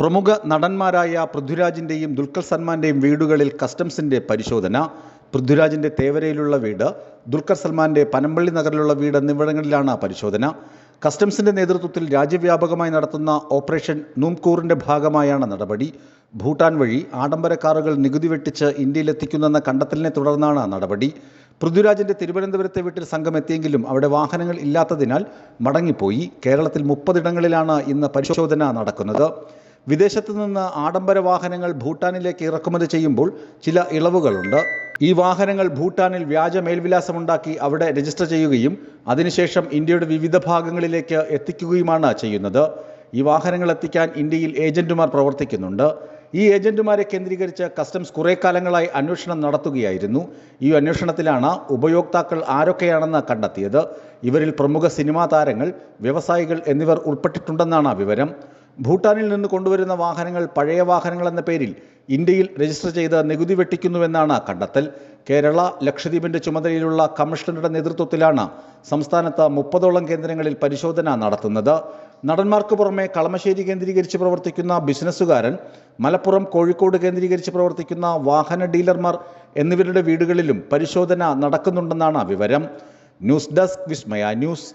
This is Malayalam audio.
പ്രമുഖ നടന്മാരായ പൃഥ്വിരാജിന്റെയും ദുൽഖർ സൽമാന്റെയും വീടുകളിൽ കസ്റ്റംസിന്റെ പരിശോധന. പൃഥ്വിരാജിന്റെ തേവരയിലുള്ള വീട് ദുൽഖർ സൽമാന്റെ പനമ്പള്ളി നഗറിലുള്ള വീട് എന്നിവിടങ്ങളിലാണ് പരിശോധന. കസ്റ്റംസിന്റെ നേതൃത്വത്തിൽ രാജ്യവ്യാപകമായി നടത്തുന്ന ഓപ്പറേഷൻ നൂംകൂറിന്റെ ഭാഗമായാണ് നടപടി. ഭൂട്ടാൻ വഴി ആഡംബര കാറുകൾ നികുതി വെട്ടിച്ച് ഇന്ത്യയിലെത്തിക്കുന്നെന്ന കണ്ടെത്തലിനെ തുടർന്നാണ് നടപടി. പൃഥ്വിരാജിന്റെ തിരുവനന്തപുരത്തെ വീട്ടിൽ സംഘം എത്തിയെങ്കിലും അവിടെ വാഹനങ്ങൾ ഇല്ലാത്തതിനാൽ മടങ്ങിപ്പോയി. കേരളത്തിൽ മുപ്പതിടങ്ങളിലാണ് ഇന്ന് പരിശോധന നടക്കുന്നത്. വിദേശത്തു നിന്ന് ആഡംബര വാഹനങ്ങൾ ഭൂട്ടാനിലേക്ക് ഇറക്കുമതി ചെയ്യുമ്പോൾ ചില ഇളവുകളുണ്ട്. ഈ വാഹനങ്ങൾ ഭൂട്ടാനിൽ വ്യാജ മേൽവിലാസമുണ്ടാക്കി അവിടെ രജിസ്റ്റർ ചെയ്യുകയും അതിനുശേഷം ഇന്ത്യയുടെ വിവിധ ഭാഗങ്ങളിലേക്ക് എത്തിക്കുകയുമാണ് ചെയ്യുന്നത്. ഈ വാഹനങ്ങൾ എത്തിക്കാൻ ഇന്ത്യയിൽ ഏജന്റുമാർ പ്രവർത്തിക്കുന്നുണ്ട്. ഈ ഏജന്റുമാരെ കേന്ദ്രീകരിച്ച് കസ്റ്റംസ് കുറേ കാലങ്ങളായി അന്വേഷണം നടത്തുകയായിരുന്നു. ഈ അന്വേഷണത്തിലാണ് ഉപയോക്താക്കൾ ആരൊക്കെയാണെന്ന് കണ്ടെത്തിയത്. ഇവരിൽ പ്രമുഖ സിനിമാ താരങ്ങൾ വ്യവസായികൾ എന്നിവർ ഉൾപ്പെട്ടിട്ടുണ്ടെന്നാണ് വിവരം. ഭൂട്ടാനിൽ നിന്ന് കൊണ്ടുവരുന്ന വാഹനങ്ങൾ പഴയ വാഹനങ്ങൾ എന്ന പേരിൽ ഇന്ത്യയിൽ രജിസ്റ്റർ ചെയ്ത് നികുതി വെട്ടിക്കുന്നുവെന്നാണ് കണ്ടെത്തൽ. കേരള ലക്ഷദ്വീപിന്റെ ചുമതലയിലുള്ള കമ്മീഷണറുടെ നേതൃത്വത്തിലാണ് സംസ്ഥാനത്ത് മുപ്പതോളം കേന്ദ്രങ്ങളിൽ പരിശോധന നടത്തുന്നത്. നടന്മാർക്ക് പുറമെ കളമശ്ശേരി കേന്ദ്രീകരിച്ച് പ്രവർത്തിക്കുന്ന ബിസിനസ്സുകാരൻ മലപ്പുറം കോഴിക്കോട് കേന്ദ്രീകരിച്ച് പ്രവർത്തിക്കുന്ന വാഹന ഡീലർമാർ എന്നിവരുടെ വീടുകളിലും പരിശോധന നടക്കുന്നുണ്ടെന്നാണ് വിവരം. News desk Vismaya news.